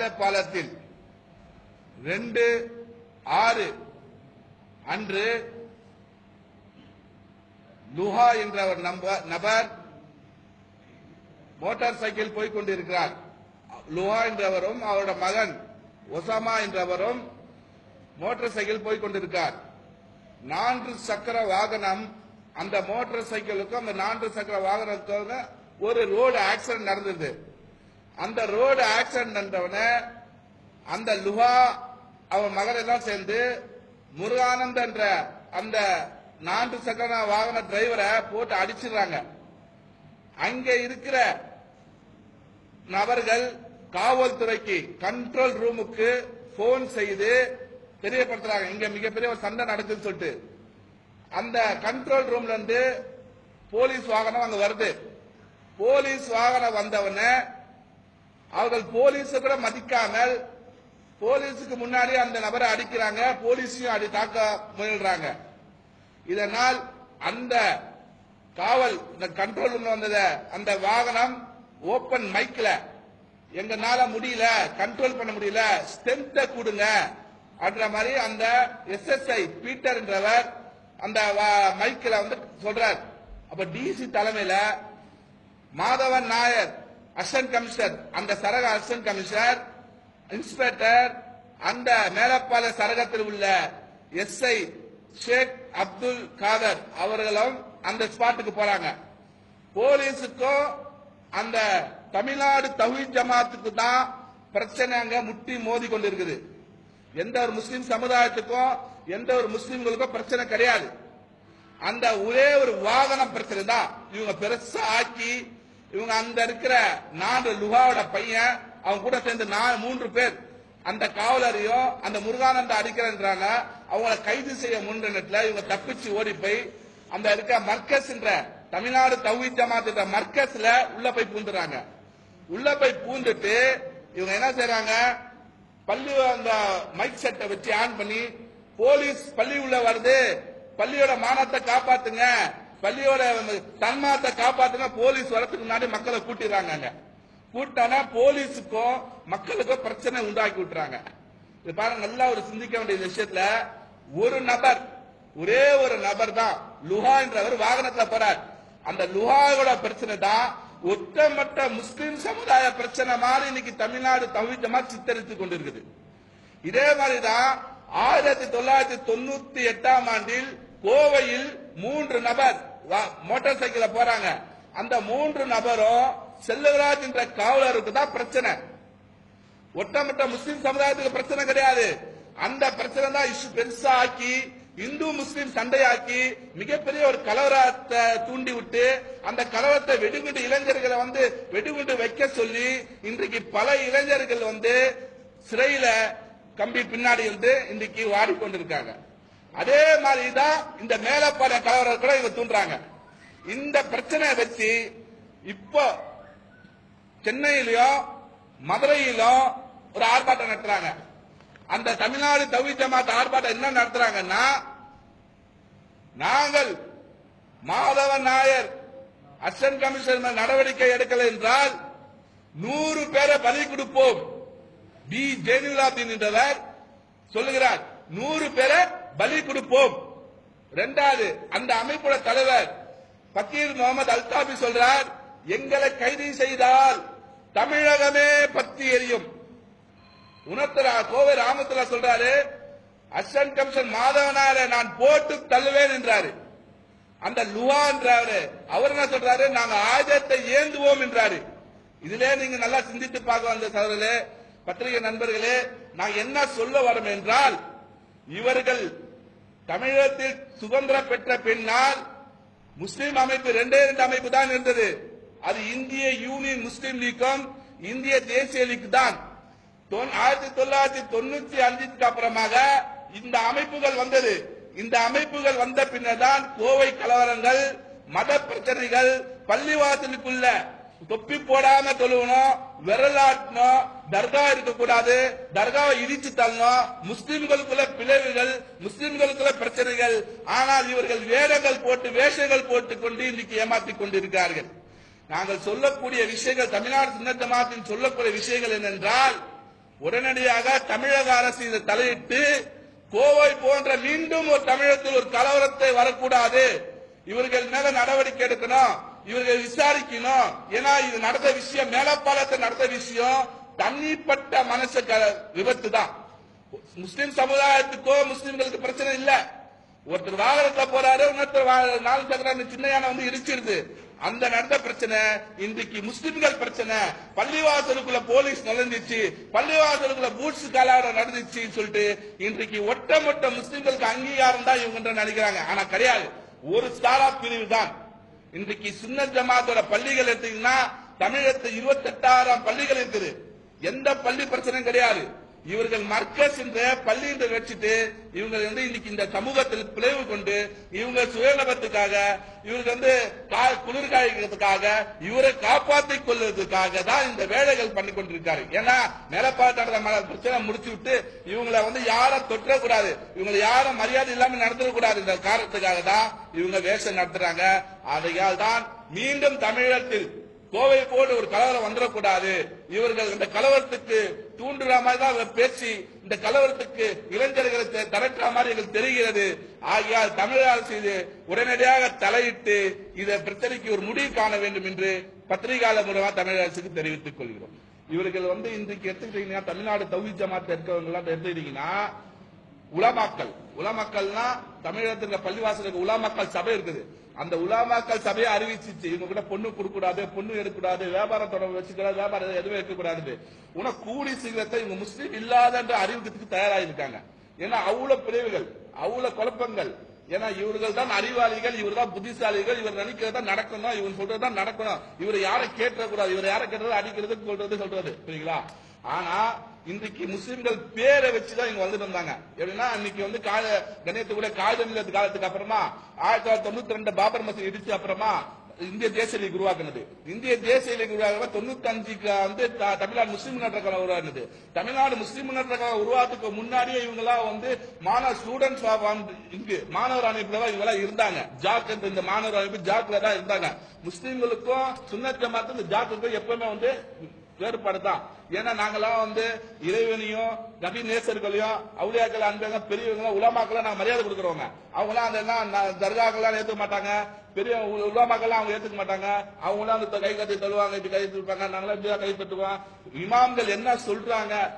மேலப்பாலத்தில் ரெண்டு ஆறு. அன்று லுஹா என்ற ஒரு நபர் மோட்டார் சைக்கிள் போய்கொண்டிருக்கிறார் லுஹா என்றவரும் அவரோட மகன் ஒசாமா என்றவரும் மோட்டார் சைக்கிள் போய்கொண்டிருக்கார் நான்கு சக்கர வாகனம் அந்த மோட்டார் சைக்கிளுக்கும் அந்த நான்கு சக்கர வாகனத்துக்கும் ஒரு ரோடு ஆக்சிடென்ட் நடந்தது. அந்த ரோடு ஆக்சிடென்ட் நடந்தவன அந்த லுஹா அவன் மகள் எல்லாம் சேர்ந்து முருகானந்த் என்ற அந்த நான்கு சக்கர வாகன டிரைவரை போட்டு அடிச்சிடுறாங்க. அங்க இருக்கிற நபர்கள் காவல்துறைக்கு கண்ட்ரோல் ரூமுக்கு போன் செய்து தெரியப்படுத்துறாங்க. இங்க மிகப்பெரிய ஒரு சண்டை நடக்குதுன்னு சொல்லிட்டு. அந்த கண்ட்ரோல் ரூம்ல இருந்து போலீஸ் வாகனம் அங்க வருது. போலீஸ் வாகனம் வந்தவன அவர்கள் போலீஸை கூட மதிக்காமல் போலீஸுக்கு முன்னாடி அந்த நபரை அடிக்கிறாங்க போலீஸையும் அடி தாக்க முயல்றாங்க. இதனால் அந்த காவல் இந்த கண்ட்ரோல் ரூம்ல வந்தத அந்த வாகனம் ஓபன் மைக்ல எங்கனால முடியல கண்ட்ரோல் பண்ண முடியல ஸ்ட்ரென்த்த கொடுங்க அப்படின்ற மாதிரி அந்த எஸ்எஸ்ஐ பீட்டர் என்றவர் அந்த மைக்கில் வந்து சொல்றார். அப்ப டிசி தலைமையில மாதவன் நாயர் அசிஸ்டன்ட் கமிஷனர் அந்த சரக அசிஸ்டன்ட் கமிஷனர் இன்ஸ்பெக்டர் அந்த மேலப்பால சரகத்தில் உள்ள எஸ்ஐ ஷேக் அப்துல் காதர் அவர்களும் அந்த ஸ்பாட்டுக்கு போறாங்க. போலீஸுக்கும் அந்த தமிழ்நாடு தகுதி ஜமாத்துக்கு தான் பிரச்சனை அங்க முட்டி மோதி கொண்டிருக்குது. எந்த ஒரு முஸ்லீம் சமுதாயத்துக்கும் எந்த ஒரு முஸ்லீம்களுக்கும் பிரச்சனை கிடையாது. அந்த ஒரே ஒரு வாகனம் பிரச்சனை தான் இவங்க பெருசா ஆக்கி இவங்க அந்த இருக்கிற நாலு லுகாவோட பையன் அவங்க கூட சேர்ந்து நாலு மூன்று பேர். அந்த காவலரையும் அந்த முருகானந்த அடிக்கிறன்றாங்க. அவங்கள கைது செய்ய முன்னெடுத்துல இவங்க தப்பிச்சு ஓடி போய் அந்த இருக்க மர்க்கஸ்ன்ற தமிழ்நாடு தவி ஜமாத்திட்ட மர்க்கஸ்ல உள்ள போய் பூந்துறாங்க. உள்ள போய் பூந்துட்டு இவங்க என்ன செய்யறாங்க பள்ளி அந்த மைக் செட்டை வச்சு ஆன் பண்ணி போலீஸ் பள்ளி உள்ள வருது. பள்ளியோட மானத்தை காப்பாத்துங்க. பள்ளியோட தன்மாத்தை காப்பாத்துங்க போலீஸ் வரத்துக்கு முன்னாடி மக்களை கூட்டிடுறாங்க கூட்டானா போலீஸுக்கும் மக்களுக்கும் பிரச்சனை உண்டாக்கி விட்டுறாங்க. இது பாருங்க நல்லா ஒரு சிந்திக்க வேண்டிய விஷயத்துல ஒரு நபர் ஒரே ஒரு நபர் தான் லுஹா என்றவர் வாகனத்துல போறார். அந்த லுஹாவோட பிரச்சனை தான் ஒட்டமொட்ட முஸ்லிம் சமுதாய பிரச்சனை மாதிரி இன்னைக்கு தமிழ்நாடு தவிஜமா சித்தரித்துக் கொண்டிருக்குது. இதே மாதிரிதான் ஆயிரத்தி தொள்ளாயிரத்தி தொண்ணூத்தி எட்டாம் ஆண்டில் கோவையில் மூன்று நபர் மோட்டார் சைக்கிள்ல போறாங்க. அந்த மூன்று நபரும் செல்வராஜ் என்ற காவலருக்கு தான் பிரச்சனை. ஒட்டமொட்ட முஸ்லிம் சமுதாயத்துக்கு பிரச்சனை கிடையாது. அந்த பிரச்சனை தான் இஷ்யூ பெருசா ஆக்கி இந்து முஸ்லிம் சண்டையாக்கி மிகப்பெரிய ஒரு கலவரத்தை தூண்டி விட்டு அந்த கலவரத்தை வெடிகுண்டு இளைஞர்களை வந்து வெடிகுண்டு வைக்க சொல்லி இன்றைக்கு பல இளைஞர்கள் வந்து சிறையில கம்பி பின்னாடி இருந்து இன்றைக்கு வாடிக்கொண்டிருக்காங்க. அதே மாதிரி தான் இந்த மேலப்பாட கலவரம் கூட இவங்க தூண்டுறாங்க. இந்த பிரச்சனையை வச்சு இப்போ சென்னையிலயும் மதுரையிலும் ஒரு ஆர்ப்பாட்டம் நடத்துறாங்க. அந்த தமிழ்நாடு தவி ஜமாத் ஆர்ப்பாட்டம் என்ன நடத்துறாங்கன்னா நாங்கள் மாதவன் நாயர் அசன் கமிஷன் நடவடிக்கை எடுக்கல என்றால் நூறு பேரை பலி கொடுப்போம். பி. ஜெயலலிதா என்றவர் சொல்லுகிறார் நூறு பேரை பலி கொடுப்போம். இரண்டாவது அந்த அமைப்போட தலைவர் பக்கீர் முகமது அல்தாபி சொல்றார் எங்களை கைது செய்தால் தமிழகமே பத்தி எரியும். உணர்த்தரா கோவை ராமத்துல சொல்றாரு அசன் கமிஷன் மாதவனார நான் போட்டு தள்ளுவேன் என்றாரு. அந்த லுவா என்றாரு அவர் என்ன சொல்றாரு நாங்க ஆயுதத்தை ஏந்துவோம் என்றாரு. இதுல நீங்க நல்லா சிந்தித்து பார்க்க வந்த சகோதரர்களே பத்திரிகை நண்பர்களே நான் என்ன சொல்ல வரோம் என்றால் இவர்கள் தமிழகத்தில் சுதந்திரம் பெற்ற பின்னால் முஸ்லிம் அமைப்பு ரெண்டே ரெண்டு அமைப்பு தான் இருந்தது. அது இந்திய யூனியன் முஸ்லிம் லீக்கும் இந்திய தேசிய லீக் தான். தொன்- ஆயிரத்தி தொள்ளாயிரத்தி தொண்ணூத்தி அஞ்சுக்கு அப்புறமாக இந்த அமைப்புகள் வந்தது. இந்த அமைப்புகள் வந்த பின்னர் தான் கோவை கலவரங்கள் மத பிரச்சனைகள் பள்ளிவாசலுக்குள்ள தொப்பி போடாம தொழுவணும் விரலாட்டணும் தர்கா இருக்கக்கூடாது தர்காவை இடிச்சு தள்ளணும் முஸ்லிம்களுக்குள்ள பிளவுகள் முஸ்லிம்களுக்குள்ள பிரச்சனைகள். ஆனால் இவர்கள் வேடங்கள் போட்டு வேஷங்கள் போட்டுக் கொண்டு இன்னைக்கு ஏமாற்றிக் கொண்டிருக்கிறார்கள். நாங்கள் சொல்லக்கூடிய விஷயங்கள் தமிழ்நாடு சின்ன ஜமாத்தின் சொல்லக்கூடிய விஷயங்கள் என்னென்றால் உடனடியாக தமிழக அரசு இதை தலையிட்டு கோவை போன்ற மீண்டும் ஒரு தமிழகத்தில் ஒரு கலவரத்தை வரக்கூடாது. இவர்கள் மேல நடவடிக்கை எடுக்கணும். இவர்கள் விசாரிக்கணும் ஏன்னா இது நடந்த விஷயம் மேலப்பாலத்தை நடந்த விஷயம் தனிப்பட்ட மனச விபத்து தான் முஸ்லிம் சமுதாயத்துக்கோ முஸ்லிம்களுக்கு பிரச்சனை இல்ல. ஒருத்தர் வாகனத்துல போறாரு இன்னொருத்தர் நாலு சக்கர சின்ன யானை வந்து இடிச்சிருது. அந்த நடந்த பிரச்சனை இன்றைக்கு முஸ்லிம்கள் பிரச்சனை. பள்ளிவாசலுக்குள்ள போலீஸ் நுழைஞ்சிச்சு. பள்ளிவாசலுக்குள்ள பூட்ஸ் கலாரம் நடந்துச்சுன்னு சொல்லிட்டு இன்றைக்கு ஒட்டமொட்ட முஸ்லிம்களுக்கு அங்கீகாரம் தான் இவங்க நினைக்கிறாங்க. ஆனா கிடையாது. ஒரு ஸ்டாரா பிரிவு தான் இன்றைக்கு சுன்ன ஜமாத்தோட பள்ளிகள் எடுத்தீங்கன்னா தமிழகத்தில் இருபத்தெட்டாயிரம் பள்ளிகள் இருக்குது. எந்த பள்ளி பிரச்சனையும் கிடையாது. இவர்கள் மர்க்கஸ் என்ற பள்ளி என்று வச்சுட்டு இவங்க வந்து இன்னைக்கு இந்த சமூகத்தில் பிளவு கொண்டு இவங்க சுயநலத்துக்காக இவர்கள் வந்து கா- குளிர் காய்க்கிறதுக்காக இவரை காப்பாற்றிக் கொள்வதற்காக தான் இந்த வேலைகள் பண்ணி கொண்டிருக்காரு. ஏன்னா நிலப்பாட்டு பிரச்சனை முடிச்சு விட்டு இவங்களை வந்து யாரும் தொற்றக்கூடாது. இவங்களை யாரும் மரியாதை இல்லாமல் நடத்தக்கூடாது. இந்த காரணத்துக்காக தான் இவங்க வேஷம் நடத்துறாங்க. அதையால் தான் மீண்டும் தமிழகத்தில் கோவை போல ஒரு கலவரம் வந்துடக்கூடாது. இவர்கள் இந்த கலவரத்துக்கு தூண்டுற மாதிரி தான் பேசி இந்த கலவரத்துக்கு இளைஞர்களை தரக்கிற திரட்டுற மாதிரி எங்களுக்கு தெரிகிறது. ஆகையால் தமிழக அரசு இது உடனடியாக தலையிட்டு இந்த பிரச்சனைக்கு ஒரு முடிவு காண வேண்டும் என்று பத்திரிகையாளர் மூலமாக தமிழக அரசுக்கு தெரிவித்துக் கொள்கிறோம். இவர்கள் வந்து இன்றைக்கு எடுத்துக்கிட்டீங்கன்னா தமிழ்நாடு தௌஹி ஜமாத் இருக்கவங்க எல்லாம் எடுத்துக்கிட்டீங்கன்னா உலமாக்கல் உலமாக்கல்னா தமிழகத்தில் பள்ளிவாசலுக்கு உலமாக்கல் சபை இருக்குது. அந்த உலாமாக்கள் சபையை அறிவிச்சிச்சு. இவங்க கூட பொண்ணு கொடுக்கூடாது பொண்ணு எடுக்கக்கூடாது வியாபாரம் தொடர்பு வச்சுக்கூடாது வியாபாரம் எதுவும் இருக்கக்கூடாது உன கூடி சீக்கிரத்தை இவங்க முஸ்லீம் இல்லாதன்ற அறிவிக்கிறதுக்கு தயாராகிருக்காங்க ஏன்னா அவ்வளவு பிரிவுகள் அவ்வளவு குழப்பங்கள். ஏன்னா இவர்கள் தான் அறிவாளிகள் இவர் தான் புத்திசாலிகள் இவர் நினைக்கிறதா நடக்கணும் இவர் சொல்றது தான் நடக்கணும். இவர் யாரை கேட்டக்கூடாது இவர் யாரை கேட்டது அடிக்கிறது சொல்றது சொல்றது. சரிங்களா ஆனா இன்றைக்கு முஸ்லிம்கள் பேரை வச்சுதான் இங்க வந்துட்டு இருந்தாங்க. எப்படின்னா இன்னைக்கு வந்து கால கணேசத்துக்குள்ள காகிதம் இல்லாத காலத்துக்கு அப்புறமா ஆயிரத்தி தொள்ளாயிரத்தி தொண்ணூத்தி ரெண்டு பாபர் மசூதி இடிச்சு அப்புறமா இந்திய தேசிய லீக் உருவாக்குனது. இந்திய தேசிய லீக் உருவாக்க தொண்ணூத்தி அஞ்சுக்கு வந்து த- தமிழ்நாடு முஸ்லீம் முன்னேற்ற கழகம் உருவாக்குனது தமிழ்நாடு முஸ்லீம் முன்னேற்ற கழகம் உருவாக்குறதுக்கு முன்னாடியே இவங்க எல்லாம் வந்து மாணவ ஸ்டூடெண்ட்ஸ் இங்கு மாணவர் அமைப்புல தான் இவங்க எல்லாம் இருந்தாங்க. ஜாக் என்ற இந்த மாணவர் அமைப்பு ஜாக்ல தான் இருந்தாங்க. முஸ்லிம்களுக்கும் சுன்னத் ஜமாத்து இந்த ஜாக்குக்கும் எப்பவுமே வந்து வேறுபாடு தான் ஏன்னா நாங்கெல்லாம் வந்து இறைவனையும் நபி நேசர்களையும் அவுளியாக்கள் அன்பங்க பெரியவங்களும் உலமாக்கெல்லாம் நாங்க மரியாதை கொடுக்குறவங்க. அவங்களாம் அந்த என்ன தர்காக்கெல்லாம் ஏத்துக்க மாட்டாங்க. பெரிய உ- உலமாக்கெல்லாம் அவங்க ஏத்துக்க மாட்டாங்க. அவங்களாம் அந்த கை கத்தி தருவாங்க இப்படி கை தட்டுவாங்க நாங்களாம் இப்படி கை தட்டுவோம். இமாம்கள் என்ன சொல்றாங்க?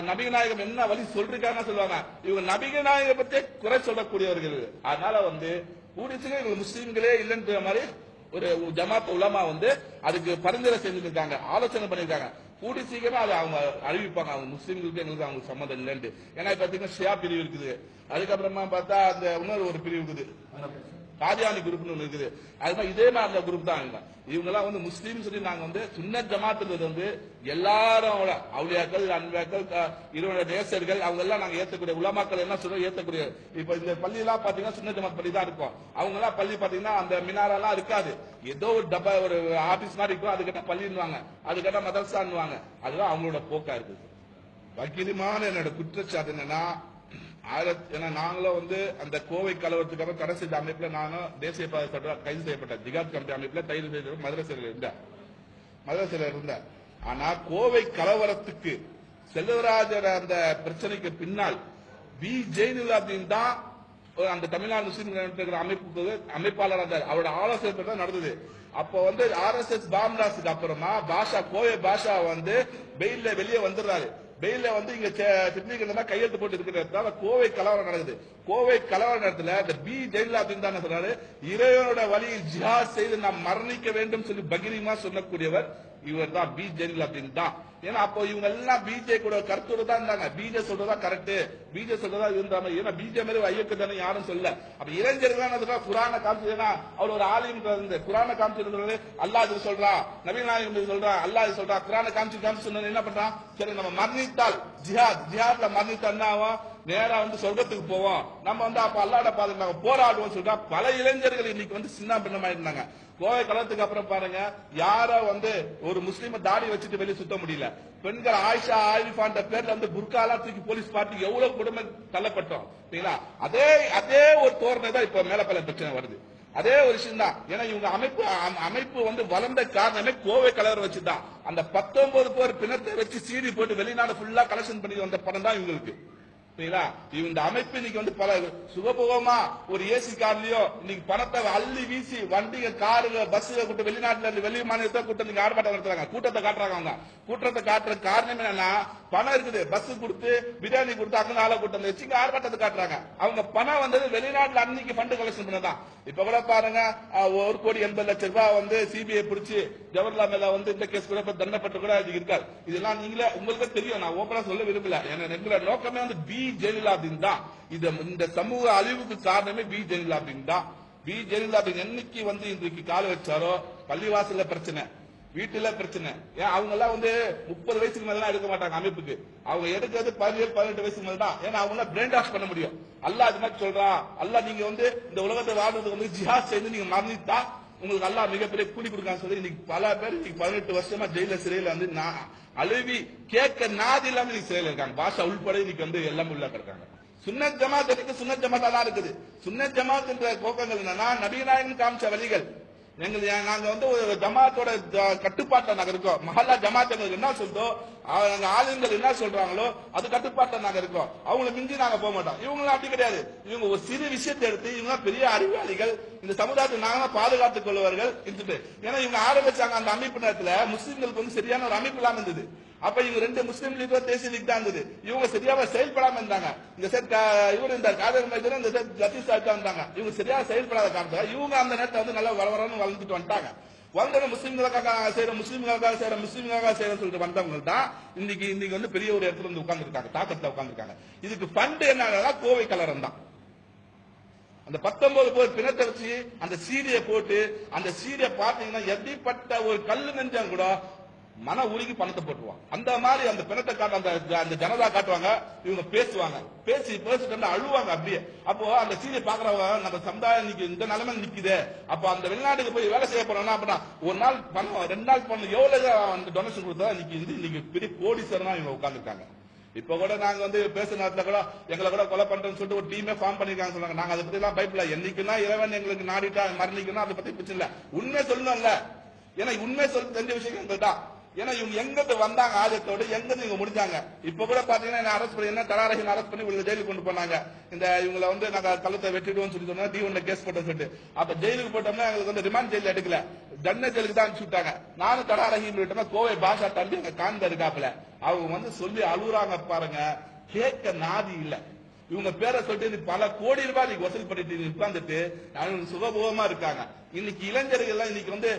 நபிக நாயகம் என்ன வழி சொல்றாங்க சொல்லுவாங்க. இவங்க நபிக நாயகம் பத்தி குறை சொல்லக்கூடியவர்கள். அதனால வந்து கூடிச்சுங்க இவங்க முஸ்லீம்களே இல்லைன்ற மாதிரி ஒரு ஜமாத் உலமா வந்து அதுக்கு பரிந்துரை செஞ்சிருக்காங்க ஆலோசனை பண்ணிருக்காங்க. கூடி சீக்கிரமா அதை அவங்க அறிவிப்பாங்க. அவங்க முஸ்லீம்களுக்கு எங்களுக்கு அவங்க சம்மந்தம் இல்லைன்ட்டு. ஏன்னா இப்ப பாத்தீங்கன்னா ஷியா பிரிவு இருக்குது. அதுக்கப்புறமா பார்த்தா அந்த இன்னொரு ஒரு பிரிவு இருக்குது. காதியானி குரூப்னு இருக்குது. அது மாதிரி இதே மாதிரி அந்த குரூப் தான் இவங்க. இவங்கெல்லாம் வந்து முஸ்லீம் சொல்லி நாங்க வந்து சுன்ன ஜமாத்துல இருந்து எல்லாரும் அவுளியாக்கள் அன்பாக்கள் இருவர நேசர்கள் அவங்க எல்லாம் நாங்க ஏத்தக்கூடிய உலமாக்கள் என்ன சொல்றோம் ஏத்தக்கூடிய இப்ப இந்த பள்ளி எல்லாம் பாத்தீங்கன்னா சுன்ன ஜமாத் பள்ளி தான் இருக்கும். அவங்க எல்லாம் பள்ளி பாத்தீங்கன்னா அந்த மினாரா எல்லாம் இருக்காது. ஏதோ ஒரு டப்பா ஒரு ஆபீஸ் மாதிரி இருக்கும் அதுக்கிட்ட பள்ளின்னுவாங்க. அதுக்கிட்ட மதரசான்னுவாங்க அதுதான் அவங்களோட போக்கா இருக்குது. வக்கிலிமான என்னோட குற்றச்சாட்டு என்னன்னா ஆயிரத்தி ஏன்னா நாங்களும் வந்து அந்த கோவை கலவரத்துக்காக தடை செய்த அமைப்புல நானும் தேசிய பாதை சட்டம் கைது செய்யப்பட்ட ஜிகாத் கமிட்டி அமைப்புல கைது செய்த மதரசில் மதுரை மதரசில் இருந்தேன் ஆனா கோவை கலவரத்துக்கு செல்வராஜர் அந்த பிரச்சனைக்கு பின்னால் வி. ஜெயினுலாதீன் தான் அந்த தமிழ்நாடு முஸ்லீம் அமைப்பு அமைப்புக்கு அமைப்பாளர் அந்த அவரோட ஆலோசனை தான் நடந்தது. அப்போ வந்து ஆர் எஸ் எஸ் பாம்ராஸுக்கு அப்புறமா பாஷா கோவை பாஷா வந்து வெயில வெளியே வந்துடுறாரு. பெயில்ல வந்து இங்க சிட்னிகள்ல கையெழுத்து போட்டு இருக்கிறதால கோவை கலவரம் நடக்குது. கோவை கலவர நேரத்துல இந்த பி ஜெயலலிதா தான் சொன்னாரு இறைவனோட வழியில் ஜிஹாஸ் செய்து நாம் மரணிக்க வேண்டும் சொல்லி பகிரிமா சொல்லக்கூடியவர் இவர் தான் பிஜேபி அப்படின்னு தான். ஏன்னா அப்போ இவங்க எல்லாம் பிஜே கூட கருத்தோட தான் இருந்தாங்க. பிஜே சொல்றதா கரெக்ட் பிஜே சொல்றதா இருந்தாங்க. ஏன்னா பிஜே மாதிரி ஐயக்கு தானே யாரும் சொல்ல அப்ப இளைஞர்கள் என்ன சொல்றா குரான காமிச்சதுன்னா அவர் ஒரு ஆலயம் இருந்து குரான காமிச்சிருந்தது அல்லா இது சொல்றா. நவீன நாயகம் இது சொல்றா. அல்லாஹ் இது சொல்றா. குரான காமிச்சு காமிச்சு என்ன பண்றான்? சரி நம்ம மரணித்தால் ஜிஹாத் ஜிஹாத்ல மரணித்தால் என்ன ஆகும்? நேரா வந்து சொர்க்கத்துக்கு போவோம். நம்ம வந்து அப்ப அல்லாட பாதுக்கு நாங்க போராடுவோம் சொல்றா பல இளைஞர்கள் இன்னைக்கு வந்து சின்ன பின்னமா இருந்தாங்க. கோவை கலத்துக்கு அப்புறம் பாருங்க யாரோ வந்து ஒரு முஸ்லீம தாடி வச்சுட்டு வெளியே சுத்த முடியல. பெண்கள் ஆயிஷா ஆயிஃபான்ற பேர்ல வந்து புர்காலா தூக்கி போலீஸ் பார்ட்டி எவ்வளவு குடும்பம் தள்ளப்பட்டோம். சரிங்களா? அதே அதே ஒரு தோரணை தான் இப்ப பல பிரச்சனை வருது. அதே ஒரு விஷயம் தான். ஏன்னா இவங்க அமைப்பு அம்- அமைப்பு வந்து வளர்ந்த காரணமே கோவை கலவரம் வச்சுதான். அந்த பத்தொன்பது பேர் பிணத்தை வச்சு சீடி போட்டு வெளிநாடு ஃபுல்லா கலெக்ஷன் பண்ணி வந்த படம் தான் இவங்களுக்கு. புரியுதா? இந்த அமைப்பு இன்னைக்கு வந்து பல சுகபோகமா ஒரு ஏசி கார்லயோ இன்னைக்கு பணத்தை அள்ளி வீசி வண்டிக காருங்க பஸ்ஸுக கூட்டு வெளிநாட்டுல இருந்து வெளி மாநிலத்தை கூட்டம் நீங்க ஆர்ப்பாட்டம் நடத்துறாங்க. கூட்டத்தை காட்டுறாங்க அவங்க. கூட்டத்தை காட்டுற காரணம் என்னன்னா பணம் இருக்குது. பஸ் கொடுத்து பிரியாணி கொடுத்து அங்க ஆள கூட்டம் வச்சு இங்க ஆர்ப்பாட்டத்தை காட்டுறாங்க. அவங்க பணம் வந்தது வெளிநாட்டுல அன்னைக்கு ஃபண்ட் கலெக்ஷன் பண்ணதான் இப்ப கூட பாருங்க ஒரு கோடி எண்பது லட்சம் ரூபாய் வந்து சிபிஐ பிடிச்சி ஜவஹர்லால் மேல வந்து இந்த கேஸ் கூட தண்டப்பட்டு கூட இது இருக்காரு இதெல்லாம் நீங்களே உங்களுக்கு தெரியும். நான் ஓப்பனா சொல்ல விரும்பல. ஏன்னா எங்களோட நோக்கமே வந்து பி ஜெயலலிதாவின் தான். இது இந்த சமூக அழிவுக்கு காரணமே பி ஜெயலலிதாவின் தான். பி ஜெயலலிதாவின் என்னைக்கு வந்து இன்றைக்கு கால வச்சாரோ பள்ளிவாசல்ல பிரச்சனை வீட்டுல பிரச்சனை. ஏன் அவங்க எல்லாம் வந்து முப்பது வயசுக்கு மேல எடுக்க மாட்டாங்க அமைப்புக்கு. அவங்க எடுக்கிறது பதினேழு பதினெட்டு வயசுக்கு மேல தான். ஏன்னா அவங்க பிரெயின் வாஷ் பண்ண முடியும். அல்லாஹ் அது மாதிரி சொல்றான். அல்லாஹ் நீங்க வந்து இந்த உலகத்தை வாழ்றதுக்கு வந்து ஜிஹாத் செய்து நீங்க மறந்துட்டா உங்களுக்கு அல்லா மிகப்பெரிய கூலி கொடுக்கான்னு சொல்லி இன்னைக்கு பல பேர் இன்னைக்கு பதினெட்டு வருஷமா ஜெயில சிறையில வந்து நான் அழுவி கேட்க நாதி இல்லாம இன்னைக்கு சிறையில இருக்காங்க. பாஷா உள்பட இன்னைக்கு வந்து எல்லாம் உள்ள கிடக்காங்க சுன்னத் ஜமாத் இருக்கு சுன்னத் ஜமாத்தா தான் இருக்குது. சுன்னத் ஜமாத் என்ற கோக்கங்கள் என்னன்னா நபிநாயகன் காமிச்ச வழிகள். எங்க நாங்க வந்து ஒரு ஜமாத்தோட ஜ- கட்டுப்பாட்டை நாங்க இருக்கோம். மஹல்லா ஜமாத் எங்களுக்கு என்ன சொல்றோம் அவங்க ஆளுங்கள் என்ன சொல்றாங்களோ அது கட்டுப்பாட்டை நாங்க இருக்கோம். அவங்கள மிஞ்சி நாங்க போக மாட்டோம். இவங்களும் அப்படி கிடையாது. இவங்க ஒரு சிறு விஷயத்தை எடுத்து இவங்க பெரிய அறிவாளிகள் இந்த சமுதாயத்தை நாங்க பாதுகாத்துக் கொள்வார்கள் இருந்துட்டு. ஏன்னா இவங்க ஆரம்பிச்சாங்க அந்த அமைப்பு நேரத்துல முஸ்லிம்களுக்கு வந்து சரியான ஒரு அமைப்பு இல்லாம இருந்தது. அப்ப இவங்க ரெண்டு முஸ்லீம் லீக்கோ தேசிய லீக் தான் இருந்தது. இவங்க சரியாக செயல்படாம இருந்தாங்க. இந்த செட் இவர் இந்த காதர் மைதர் இந்த செட் லத்தீப் சாஹிப் தான் இருந்தாங்க. இவங்க சரியாக செயல்படாத காரணத்தால இவங்க அந்த நேரத்தை வந்து நல்லா வளவரன்னு வளர்ந்துட்டு வந்துட்டாங்க. வந்தவங்க முஸ்லீம்களுக்காக செய்யற முஸ்லீம்களுக்காக செய்யற முஸ்லீம்களுக்காக செய்யற சொல்லிட்டு வந்தவங்க தான் இன்னைக்கு இன்னைக்கு வந்து பெரிய ஒரு இடத்துல வந்து உட்கார்ந்துருக்காங்க தாக்கத்துல உட்கார்ந்துருக்காங்க. இதுக்கு ஃபண்ட் என்னன்னா கோவை கலரம் தான். அந்த பத்தொன்பது பேர் பிணத்தை வச்சு அந்த சீரியை போட்டு அந்த சீரியை பார்த்தீங்கன்னா எப்படிப்பட்ட ஒரு கல்லு நெஞ்சம் கூட மன உருகி பணத்தை போட்டுருவான் அந்த மாதிரி அந்த பிணத்தை காட்ட அந்த அந்த ஜனதா காட்டுவாங்க இவங்க பேசுவாங்க. பேசி பேசிட்டு வந்து அழுவாங்க அப்படியே. அப்போ அந்த சீரிய பாக்குறவங்க நம்ம சமுதாயம் நிக்க இந்த நிலைமை நிக்குது. அப்போ அந்த வெளிநாட்டுக்கு போய் வேலை செய்ய போறோம்னா அப்படின்னா ஒரு நாள் பணம் ரெண்டு நாள் பணம் எவ்வளவு அந்த டொனேஷன் கொடுத்தா இன்னைக்கு வந்து இன்னைக்கு பெரிய கோடீஸ்வரனா இவங்க உட்காந்துருக்காங்க இப்ப கூட நாங்க வந்து பேசுற நேரத்துல கூட எங்களை கூட கொலை பண்றோம்னு சொல்லிட்டு ஒரு டீமே ஃபார்ம் பண்ணிருக்காங்க சொன்னாங்க. நாங்க அதை பத்தி எல்லாம் பயப்படல. என்னைக்குன்னா இறைவன் எங்களுக்கு நாடிட்டா மரணிக்கணும் அதை பத்தி பிரச்சனை இல்ல. உண்மை சொல்லணும்ல. ஏன்னா உண்மை சொல்ல தெரிஞ்ச விஷயம் எங்கள்கிட்ட ஏன்னா இவங்க எங்கிட்டு வந்தாங்க ஆதியத்தோடு எங்கிருந்து இவங்க முடிஞ்சாங்க? இப்ப கூட பாத்தீங்கன்னா என்ன அரெஸ்ட் பண்ணி என்ன தலாரகின் அரெஸ்ட் பண்ணி இவங்க ஜெயிலுக்கு கொண்டு போனாங்க. இந்த இவங்களை வந்து நாங்க கழுத்தை வெட்டிடுவோம் சொல்லி சொன்னா டி ஒன்ல கேஸ் போட்டோம் சொல்லிட்டு. அப்ப ஜெயிலுக்கு போட்டோம்னா எங்களுக்கு வந்து ரிமாண்ட் ஜெயில எடுக்கல. தண்டனை ஜெயிலுக்கு தான் அனுப்பிச்சு விட்டாங்க. நானும் தடாரகின்னு விட்டோம்னா கோவை பாஷா தம்பி அங்க காந்த இருக்காப்புல. அவங்க வந்து சொல்லி அழுகுறாங்க பாருங்க. கேட்க நாதி இல்லை. இவங்க பேரை சொல்லிட்டு பல கோடி ரூபாய் இன்னைக்கு வசூல் பண்ணிட்டு உட்கார்ந்துட்டு அவங்க சுகபோகமா இருக்காங்க. இன்னைக்கு இளைஞர்கள் எல்லாம் இன்னைக்கு வந்து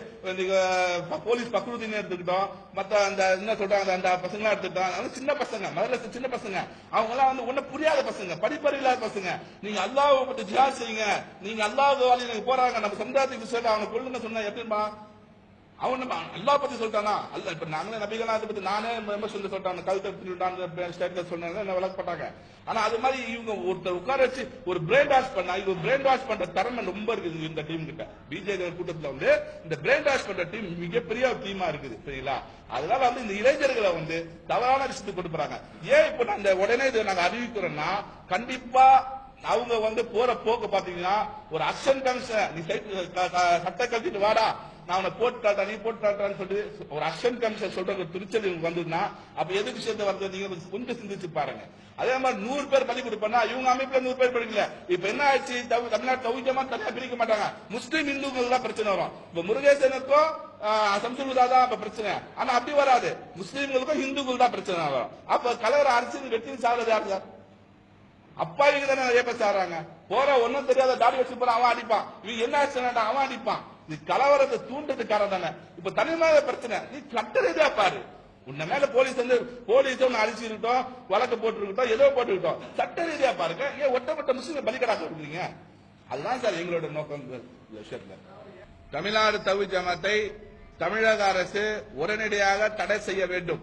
போலீஸ் பக்ருதீன் எடுத்துக்கிட்டோம் மத்த அந்த என்ன சொல்றாங்க அந்த பசங்க எடுத்துக்கிட்டோம் அதெல்லாம் சின்ன பசங்க முதல்ல சின்ன பசங்க அவங்க எல்லாம் வந்து ஒண்ணு புரியாத பசங்க படிப்பறிவு இல்லாத பசங்க. நீங்க அல்லாஹ் பத்தி ஜியா செய்யுங்க. நீங்க அல்லாஹ் வழி நீங்க போறாங்க நம்ம சமுதாயத்துக்கு சொல்ல அவங்க கொள்ளுங்க சொன்னா எப்படிமா அவன் நம்ம அல்லா பத்தி சொல்லிட்டானா? அல்ல இப்ப நாங்களே நபிகளா அதை பத்தி நானே மெம்பர் சொல்லி சொல்லிட்டாங்க. கழுத்தை திருட்டான் சொன்னாங்க என்ன விளக்கப்பட்டாங்க ஆனா அது மாதிரி இவங்க ஒருத்தர் உட்கார வச்சு ஒரு பிரெயின் வாஷ் பண்ணா இவங்க பிரெயின் வாஷ் பண்ற திறமை ரொம்ப இருக்குது இந்த டீம் கிட்ட. பிஜேபி கூட்டத்துல வந்து இந்த பிரெயின் வாஷ் பண்ற டீம் மிகப்பெரிய ஒரு டீமா இருக்குது சரிங்களா? அதனால வந்து இந்த இளைஞர்களை வந்து தவறான விஷயத்துக்கு கொண்டு போறாங்க. ஏன் இப்ப அந்த உடனே இதை நாங்க அறிவிக்கிறோம்னா கண்டிப்பா அவங்க வந்து போற போக்கு பாத்தீங்கன்னா ஒரு அக்ஷன் கமிஷன் நீ சட்ட சட்டை கட்டிட்டு வாடா. நான் உன்னை போட்டுட்டாட்டா நீ போட்டுட்டாட்டான்னு சொல்லிட்டு ஒரு அக்ஷன் கமிஷன் சொல்ற ஒரு துணிச்சல் இவங்க வந்ததுன்னா அப்ப எது விஷயத்த வந்து நீங்க கொஞ்சம் சிந்திச்சு பாருங்க. அதே மாதிரி நூறு பேர் பலி கொடுப்பா இவங்க அமைப்புல நூறு பேர் படிக்கல. இப்ப என்ன ஆச்சு தமிழ்நாடு தவிஜமா தனியா பிரிக்க மாட்டாங்க. முஸ்லீம் இந்துக்கள் தான் பிரச்சனை வரும். இப்ப முருகேசனுக்கும் சம்சுல்லா தான் அப்ப பிரச்சனை. ஆனா அப்படி வராது. முஸ்லீம்களுக்கும் இந்துக்கள் தான் பிரச்சனை வரும். அப்ப கலவர அரசியல் வெற்றி சாகிறது யாரு சார்? அப்பாவிங்க தானே நிறைய பேர் சாடுறாங்க போற ஒன்னும் தெரியாத தாடி வச்சு போற அவன் அடிப்பான். இவன் என்ன ஆக்சிடென்ட் அவன் அடிப்பான். நீ கலவரத்தை தூண்டதுக்காரன் தானே. இப்ப தனிமையான பிரச்சனை. நீ சட்ட ரீதியா பாரு. உன்ன மேல போலீஸ் வந்து போலீஸ் ஒன்னு அடிச்சிருக்கட்டும் வழக்கு போட்டுருக்கட்டும் ஏதோ போட்டுக்கிட்டோம் சட்ட ரீதியா பாருங்க. ஏன் ஒட்டப்பட்ட முஸ்லீம் பலிகடாக்க கொடுக்குறீங்க? அதுதான் சார் எங்களோட நோக்கம் விஷயத்துல. தமிழ்நாடு தவி ஜமாத்தை தமிழக அரசு உடனடியாக தடை செய்ய வேண்டும்.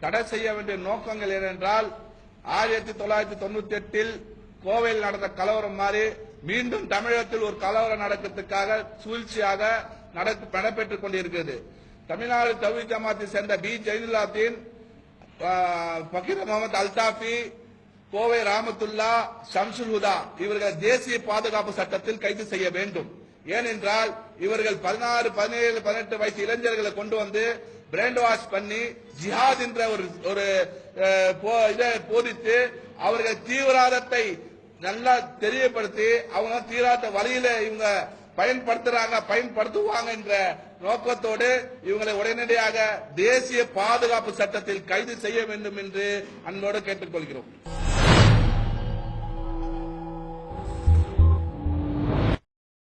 தடை செய்ய வேண்டிய நோக்கங்கள் ஏனென்றால் ஆயிரத்தி தொள்ளாயிரத்தி தொண்ணூத்தி எட்டில் கோவையில் நடந்த கலவரம் மாதிரி மீண்டும் தமிழகத்தில் ஒரு கலவரம் நடக்கிறதுக்காக சூழ்ச்சியாக நடக்க- நடைபெற்றுக் கொண்டிருக்கிறது. தமிழ்நாடு தவி ஜமாத்தை சேர்ந்த பி. ஜெயினுல்லாதீன் பக்கீர் முகமது அல்தாஃபி கோவை ராமத்துல்லா ஷம்சுல் ஹுதா இவர்கள் தேசிய பாதுகாப்பு சட்டத்தில் கைது செய்ய வேண்டும். ஏனென்றால் இவர்கள் பதினாறு பதினேழு பதினெட்டு வயசு இளைஞர்களை கொண்டு வந்து பிரெயின் வாஷ் பண்ணி ஜிஹாத் என்ற ஒரு ஒரு போ- இதை போதித்து அவர்கள் தீவிரவாதத்தை நல்லா தெரியப்படுத்தி அவங்க தீராட்ட வழியில இவங்க பயன்படுத்துறாங்க பயன்படுத்துவாங்க என்ற நோக்கத்தோடு இவங்களை உடனடியாக தேசிய பாதுகாப்பு சட்டத்தில் கைது செய்ய வேண்டும் என்று அன்போடு கேட்டுக்கொள்கிறோம்.